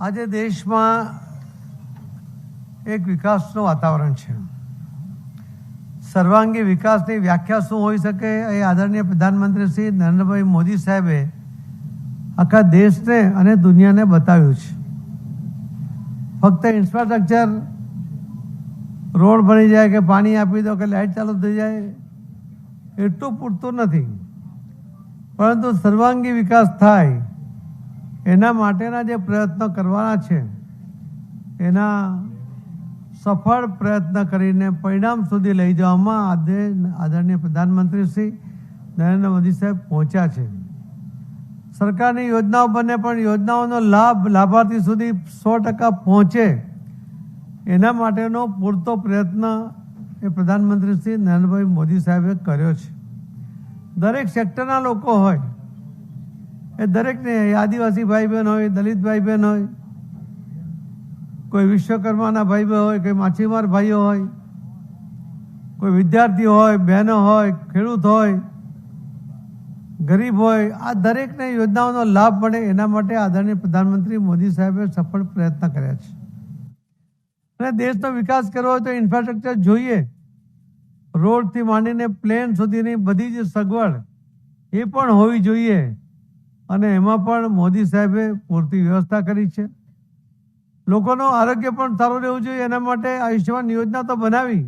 આજે દેશમાં એક વિકાસનું વાતાવરણ છે. સર્વાંગી વિકાસની વ્યાખ્યા શું હોઈ શકે એ આદરણીય પ્રધાનમંત્રી શ્રી નરેન્દ્રભાઈ મોદી સાહેબે આખા દેશને અને દુનિયાને બતાવ્યું છે. ફક્ત ઇન્ફ્રાસ્ટ્રક્ચર રોડ બની જાય કે પાણી આપી દો કે લાઇટ ચાલુ થઈ જાય, એટલું પૂરતું નથી. પરંતુ સર્વાંગી વિકાસ થાય એના માટેના જે પ્રયત્નો કરવાના છે, એના સફળ પ્રયત્ન કરીને પરિણામ સુધી લઈ જવામાં આજે આદરણીય પ્રધાનમંત્રી શ્રી નરેન્દ્ર મોદી સાહેબ પહોંચ્યા છે. સરકારની યોજનાઓ બને પણ યોજનાઓનો લાભ લાભાર્થી સુધી સો ટકા પહોંચે એના માટેનો પૂરતો પ્રયત્ન એ પ્રધાનમંત્રી શ્રી નરેન્દ્રભાઈ મોદી સાહેબે કર્યો છે. દરેક સેક્ટરના લોકો હોય એ દરેકને આદિવાસી ભાઈ બહેન હોય, દલિત ભાઈ બહેન હોય, કોઈ વિશ્વકર્માના ભાઈ બહેન હોય, કોઈ માછીમાર ભાઈઓ હોય, કોઈ વિદ્યાર્થી હોય, બહેનો હોય, ખેડૂત હોય, ગરીબ હોય, આ દરેકને યોજનાઓનો લાભ મળે એના માટે આદરણીય પ્રધાનમંત્રી મોદી સાહેબે સફળ પ્રયત્ન કર્યા છે. અને દેશનો વિકાસ કરવો હોય તો ઇન્ફ્રાસ્ટ્રક્ચર જોઈએ. રોડથી માંડીને પ્લેન સુધીની બધી જ સગવડ એ પણ હોવી જોઈએ. અને એમાં પણ મોદી સાહેબે પૂરતી વ્યવસ્થા કરી છે. લોકોનું આરોગ્ય પણ સારું રહેવું જોઈએ, એના માટે આયુષ્યમાન યોજના તો બનાવી.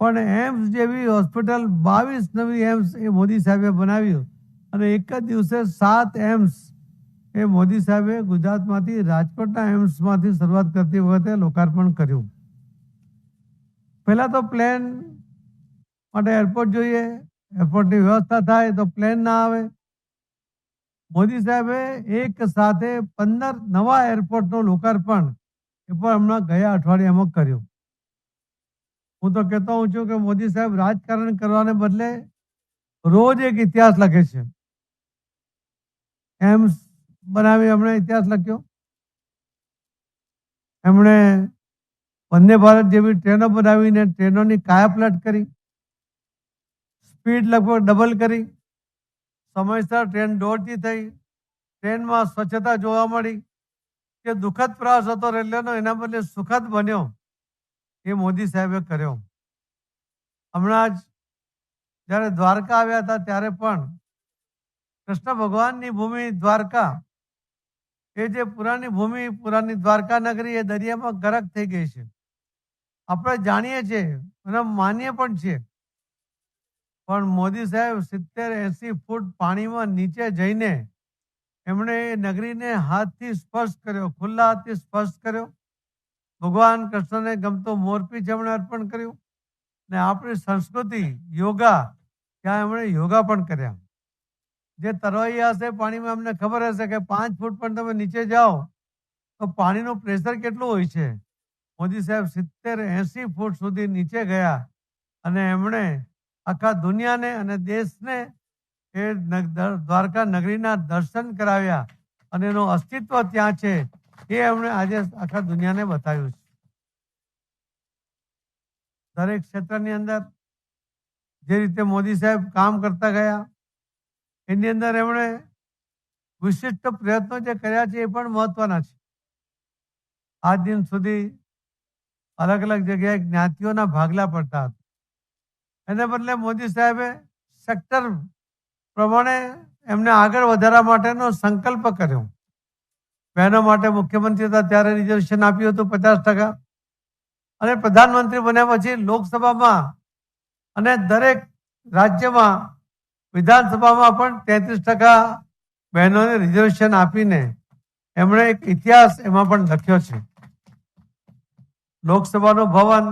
પણ એમ્સ જેવી હોસ્પિટલ બાવીસ નવી એમ્સ એ મોદી સાહેબે બનાવ્યું અને એક જ દિવસે સાત એમ્સ એ મોદી સાહેબે ગુજરાતમાંથી રાજકોટના એમ્સમાંથી શરૂઆત કરતી વખતે લોકાર્પણ કર્યું. પહેલાં તો પ્લેન માટે એરપોર્ટ જોઈએ, એરપોર્ટની વ્યવસ્થા થાય તો પ્લેન ના આવે. મોદી સાહેબે એક સાથે પંદર નવા એરપોર્ટનું લોકાર્પણ એ પણ હમણાં ગયા અઠવાડિયામાં કર્યું. હું તો કહેતો હું છું કે મોદી સાહેબ રાજકારણ કરવાને બદલે રોજ એક ઇતિહાસ લખે છે. એમ્સ બનાવી એમણે ઇતિહાસ લખ્યો. એમણે વંદે ભારત જેવી ટ્રેનો બનાવીને ટ્રેનોની કાયાપલટ કરી. સ્પીડ લગભગ ડબલ કરી. સમયસર ટ્રેન દોડતી થઈ. ટ્રેનમાં સ્વચ્છતા જોવા મળી કે દુઃખદ પ્રવાસ હતો રેલવેનો, એના બદલે સુખદ બન્યો એ મોદી સાહેબે કર્યો. હમણાં જ જ્યારે દ્વારકા આવ્યા હતા ત્યારે પણ કૃષ્ણ ભગવાનની ભૂમિ દ્વારકા, એ જે પુરાની ભૂમિ પુરાની દ્વારકા નગરી એ દરિયામાં ગરક થઈ ગઈ છે. આપણે જાણીએ છીએ, અને માનીએ પણ છીએ પણ મોદી સાહેબ સિત્તેર એસી ફૂટ પાણીમાં નીચે જઈને એમણે એ નગરીને હાથથી સ્પર્શ કર્યો, ખુલ્લા હાથથી સ્પર્શ કર્યો. ભગવાન કૃષ્ણને ગમતો મોરપી એમણે અર્પણ કર્યું ને આપણી સંસ્કૃતિ, યોગા, ત્યાં એમણે યોગા પણ કર્યા. જે તરવૈયા હશે પાણીમાં એમને ખબર હશે કે પાંચ ફૂટ પણ તમે નીચે જાઓ તો પાણીનું પ્રેશર કેટલું હોય છે? મોદી સાહેબ સિત્તેર એસી ફૂટ સુધી નીચે ગયા અને એમણે આખા દુનિયાને અને દેશને એ દ્વારકા નગરીના દર્શન કરાવ્યા અને એનું અસ્તિત્વ ત્યાં છે, એ એમણે આજે આખા દુનિયાને બતાવ્યું છે. દરેક ક્ષેત્રની અંદર જે રીતે મોદી સાહેબ કામ કરતા ગયા, એની અંદર એમણે વિશિષ્ટ પ્રયત્નો જે કર્યા છે એ પણ મહત્વના છે. આજ દિન સુધી અલગ અલગ જગ્યાએ જ્ઞાતિઓના ભાગલા પડતા હતા. એને બદલે મોદી સાહેબે સેક્ટર પ્રમાણે એમને આગળ વધારવા માટેનો સંકલ્પ કર્યો. બહેનો માટે મુખ્યમંત્રી હતા ત્યારે રિઝર્વેશન આપ્યું હતું પચાસ ટકા. અને પ્રધાનમંત્રી બન્યા પછી લોકસભામાં અને દરેક રાજ્યમાં વિધાનસભામાં પણ તેત્રીસ ટકા બહેનોને રિઝર્વેશન આપીને એમણે એક ઇતિહાસ એમાં પણ લખ્યો છે. લોકસભાનું ભવન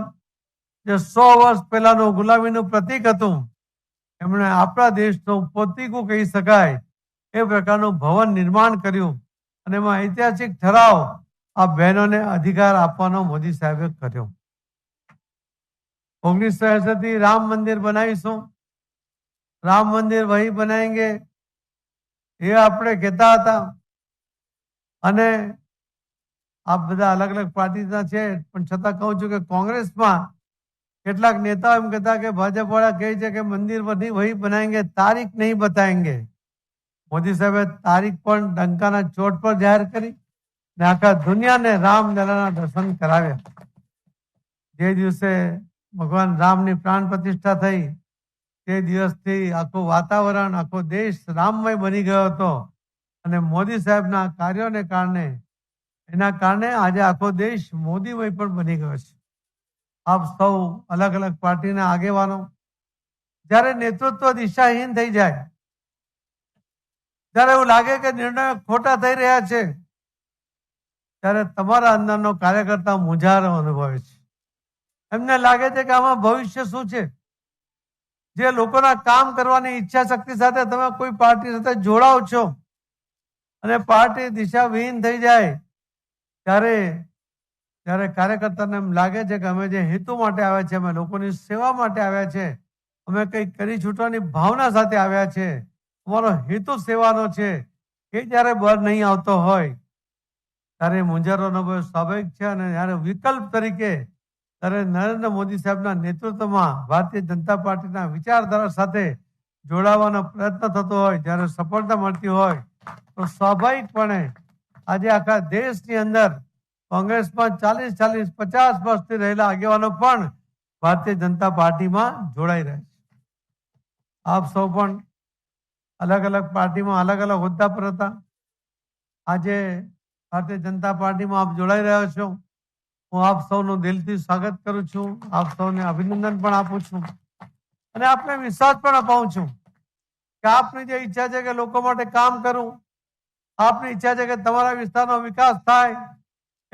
જે સો વર્ષ પહેલાનું ગુલામીનું પ્રતીક હતું, એમણે આપણા દેશનું પ્રતિકું કહી શકાય. એ પ્રકારનું ભવન નિર્માણ કર્યું અને એમાં ઐતિહાસિક ઠરાવ આ બહેનોને અધિકાર આપવાનો મોદી સાહેબે કર્યો. ઓગણીસો એસઠથી રામ મંદિર બનાવીશું. રામ મંદિર વહી બનાવેંગે એ આપણે કહેતા હતા. અને આ બધા અલગ અલગ પાર્ટીના છે, પણ છતાં કહું છું કે કોંગ્રેસમાં કેટલાક નેતાઓ એમ કહેતા કે ભાજપ વાળા કહે છે કે મંદિર બની વહી બનાવેંગે તારીખ નહીં બતાવેંગે મોદી સાહેબે તારીખ પણ ડંકાના ચોટ પર જાહેર કરી ને આખા દુનિયાને રામ લલાના દર્શન કરાવ્યા. જે દિવસે ભગવાન રામની પ્રાણ પ્રતિષ્ઠા થઈ, તે દિવસથી આખું વાતાવરણ, આખો દેશ રામમય બની ગયો હતો. અને મોદી સાહેબના કાર્યોને કારણે, એના કારણે આજે આખો દેશ મોદીમય પણ બની ગયો છે. આપ સૌ અલગ અલગ પાર્ટીના આગેવાનો, જ્યારે નેતૃત્વ દિશાહીન થઈ જાય, ત્યારે એવું લાગે કે નિર્ણયો ખોટા થઈ રહ્યા છે, ત્યારે તમારા અંદરનો કાર્યકર્તા મુંજારો અનુભવે છે. એમને લાગે છે કે આમાં ભવિષ્ય શું છે? જે લોકોના કામ કરવાની ઈચ્છા શક્તિ સાથે તમે કોઈ પાર્ટી સાથે જોડાવ છો અને પાર્ટી દિશા વિહીન થઈ જાય, ત્યારે ત્યારે કાર્યકર્તાને એમ લાગે છે કે અમે જે હેતુ માટે આવ્યા છે અમે લોકોની સેવા માટે આવ્યા છે, અમે કંઈક કરી છૂટવાની ભાવના સાથે આવ્યા છે, અમારો હેતુ સેવાનો છે, એ જ્યારે બહાર નહીં આવતો હોય, ત્યારે મુંજારો અનુભવ સ્વાભાવિક છે અને જ્યારે વિકલ્પ તરીકે ત્યારે નરેન્દ્ર મોદી સાહેબના નેતૃત્વમાં ભારતીય જનતા પાર્ટીના વિચારધારા સાથે જોડાવાનો પ્રયત્ન થતો હોય, જ્યારે સફળતા મળતી હોય, તો સ્વાભાવિકપણે આજે આખા દેશની અંદર કોંગ્રેસમાં ચાલીસ ચાલીસ, પચાસ વર્ષથી રહેલા આગેવાનો પણ ભારતીય જનતા પાર્ટીમાં જોડાઈ રહ્યા છે. આપ સૌ પણ અલગ અલગ પાર્ટીમાં અલગ અલગ હોદ્દા પર હતા. આજે ભારતીય જનતા પાર્ટીમાં આપ જોડાઈ રહ્યા છો. હું આપ સૌનું દિલથી સ્વાગત કરું છું. આપ સૌને અભિનંદન પણ આપું છું. અને આપને વિશ્વાસ પણ અપાવું છું કે આપની જે ઈચ્છા છે કે લોકો માટે કામ કરું, આપની ઈચ્છા છે કે તમારા વિસ્તારનો વિકાસ થાય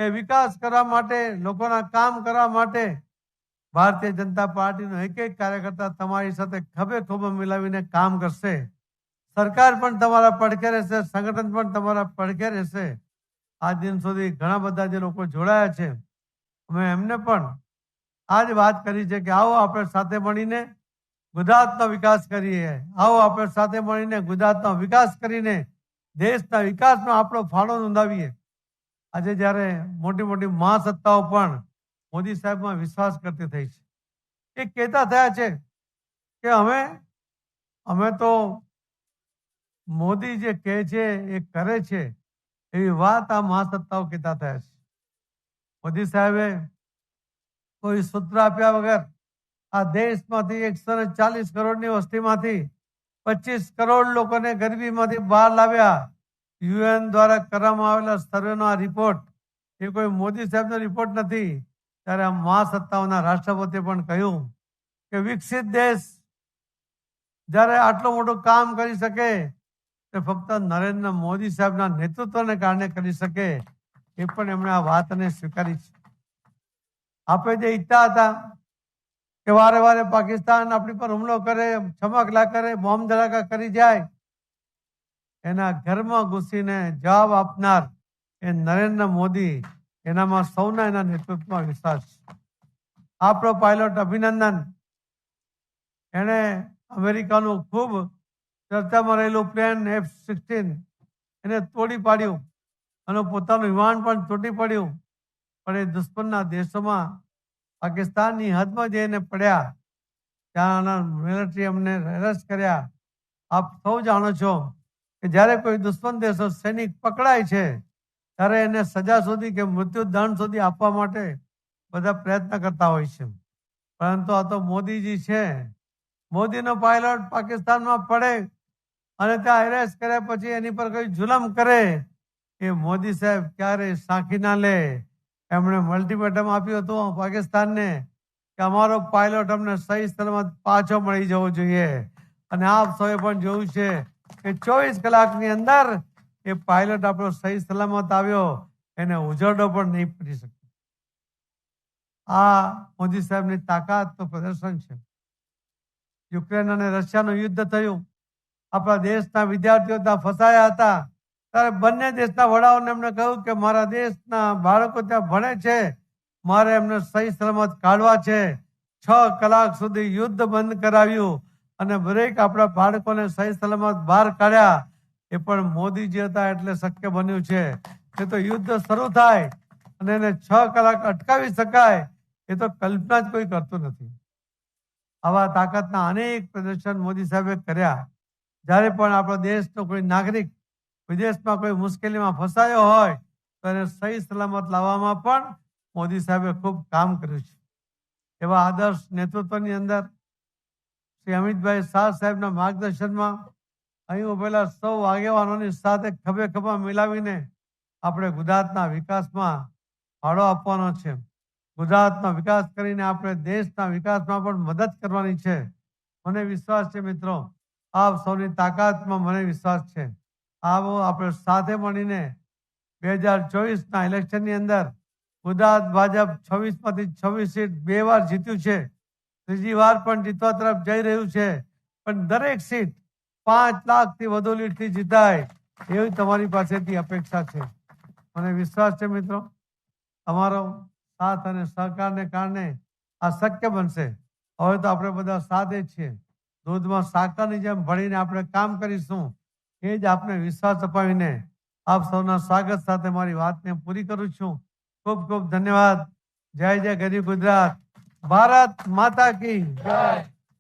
એ વિકાસ કરવા માટે, લોકોના કામ કરવા માટે ભારતીય જનતા પાર્ટીનો એક એક કાર્યકર્તા તમારી સાથે ખભે ખભે મિલાવીને કામ કરશે. સરકાર પણ તમારા પડખે રહેશે, સંગઠન પણ તમારા પડખે રહેશે. આ દિન સુધી ઘણા બધા જે લોકો જોડાયા છે, અમે એમને પણ આ જ વાત કરી છે કે આવો આપણે સાથે મળીને ગુજરાતનો વિકાસ કરીએ. આવો આપણે સાથે મળીને ગુજરાતનો વિકાસ કરીને દેશના વિકાસનો આપણો ફાળો નોંધાવીએ. આજે જ્યારે મોટી મોટી મહાસત્તાઓ પણ મોદી સાહેબમાં વિશ્વાસ કરતી થઈ છે. એ કહેતા થયા છે કે અમે અમે તો મોદી જે કહે છે, એ કરે છે, એવી વાત આ મહાસત્તાઓ કહેતા થયા છે. મોદી સાહેબે કોઈ સૂત્ર આપ્યા વગર આ દેશમાંથી એકસો ચાલીસ કરોડની વસ્તીમાંથી પચીસ કરોડ લોકોને ગરીબીમાંથી બહાર લાવ્યા. યુએન દ્વારા કરવામાં આવેલા સર્વેનો આ રિપોર્ટ એ કોઈ મોદી સાહેબનો રિપોર્ટ નથી. ત્યારે આ મહાસત્તાઓના રાષ્ટ્રપતિએ પણ કહ્યું કે વિકસિત દેશ જ્યારે આટલું મોટું કામ કરી શકે, તે ફક્ત નરેન્દ્ર મોદી સાહેબના નેતૃત્વને કારણે કરી શકે, એ પણ એમણે આ વાતને સ્વીકારી છે. આપણે જે ઈચ્છતા હતા કે વારે વારે પાકિસ્તાન આપણી પર હુમલો કરે, છમકલા કરે, બોમ્બ ધડાકા કરી જાય એના ઘરમાં ઘૂસીને જવાબ આપનાર એ નરેન્દ્ર મોદી, એનામાં સૌના એના નેતૃત્વમાં વિશ્વાસ છે. આપણો પાયલોટ અભિનંદન. એણે અમેરિકાનું ખૂબ ચર્ચામાં રહેલું પ્લેન એફ સિક્સટીન એને તોડી પાડ્યું અને પોતાનું વિમાન પણ તૂટી પડ્યું. પણ એ દુશ્મનના દેશોમાં પાકિસ્તાનની હદમાં જઈને પડ્યા. ત્યાંના મિલિટરી અમને એરેસ્ટ કર્યા. આપ સૌ જાણો છો કે જ્યારે કોઈ દુશ્મન દેશો સૈનિક પકડાય છે, ત્યારે એને સજા સુધી કે મૃત્યુદંડ સુધી આપવા માટે બધા પ્રયત્ન કરતા હોય છે. પરંતુ આ તો મોદીજી છે. મોદીનો પાયલોટ પાકિસ્તાનમાં પડે અને ત્યાં એરેસ્ટ કર્યા પછી એની પર કોઈ જુલમ કરે, એ મોદી સાહેબ ક્યારે સાંખી ના લે. એમણે મલ્ટીમેટમ આપ્યું હતું પાકિસ્તાનને કે અમારો પાયલોટ અમને સહી સલામત પાછો મળી જવો જોઈએ. અને આપ સૌએ પણ જોયું છે કે ચોવીસ કલાકની અંદર એ પાયલટ આપણો સહી સલામત આવ્યો, એને ઉજરડો પણ નહીં પડી શક્યો. આ મોદી સાહેબની તાકાતનું પ્રદર્શન છે. યુક્રેન અને રશિયાનું યુદ્ધ થયું. આપણા દેશના વિદ્યાર્થીઓ ત્યાં ફસાયા હતા. ત્યારે બંને દેશના વડાઓને એમને કહ્યું કે મારા દેશના બાળકો ત્યાં ભણે છે. મારે એમને સહી સલામત કાઢવા છે. છ કલાક સુધી યુદ્ધ બંધ કરાવ્યું. અને દરેક આપણા બાળકોને સહી સલામત બહાર કાઢ્યા, એ પણ મોદીજી હતા એટલે શક્ય બન્યું છે. એ તો યુદ્ધ શરૂ થાય અને એને છ કલાક અટકાવી શકાય, એ તો કલ્પના જ કોઈ કરતું નથી. આવા તાકાતના અનેક પ્રદર્શન મોદી સાહેબે કર્યા. જ્યારે પણ આપણો દેશનો કોઈ નાગરિક વિદેશમાં કોઈ મુશ્કેલીમાં ફસાયો હોય, તો એને સહી સલામત લાવવામાં પણ મોદી સાહેબે ખૂબ કામ કર્યું છે. એવા આદર્શ નેતૃત્વની અંદર શ્રી અમિતભાઈ શાહ સાહેબના માર્ગદર્શનમાં અહીં ઉભેલા સૌ આગેવાનોની સાથે ખભે ખભા મિલાવીને આપણે ગુજરાતના વિકાસમાં ફાળો આપવાનો છે. ગુજરાતનો વિકાસ કરીને આપણે દેશના વિકાસમાં પણ મદદ કરવાની છે. મને વિશ્વાસ છે મિત્રો. આપ સૌની તાકાતમાં મને વિશ્વાસ છે. આવો આપણે સાથે મળીને બે હજાર ચોવીસના ઇલેક્શનની અંદર ગુજરાત ભાજપ છવ્વીસમાંથી છવ્વીસ સીટ બે વાર જીત્યું છે. ત્રીજી વાર પણ જીતવા તરફ જઈ રહ્યું છે. પણ દરેક સીટ પાંચ લાખથી વધુ લીડથી જીતાય એવી તમારી પાસેથી અપેક્ષા છે. મને વિશ્વાસ છે મિત્રો તમારો સાથ અને સહકારને કારણે આ શક્ય બનશે. હવે તો આપણે બધા સાથે છીએ. દૂધમાં સાકરની જેમ ભળીને આપણે કામ કરીશું. એ જ આપને વિશ્વાસ અપાવીને આપ સૌના સ્વાગત સાથે મારી વાતને પૂરી કરું છું. ખૂબ ખૂબ ધન્યવાદ. જય જય ગરીબ ગુજરાત. ભારત માતા કી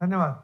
ધન્યવાદ.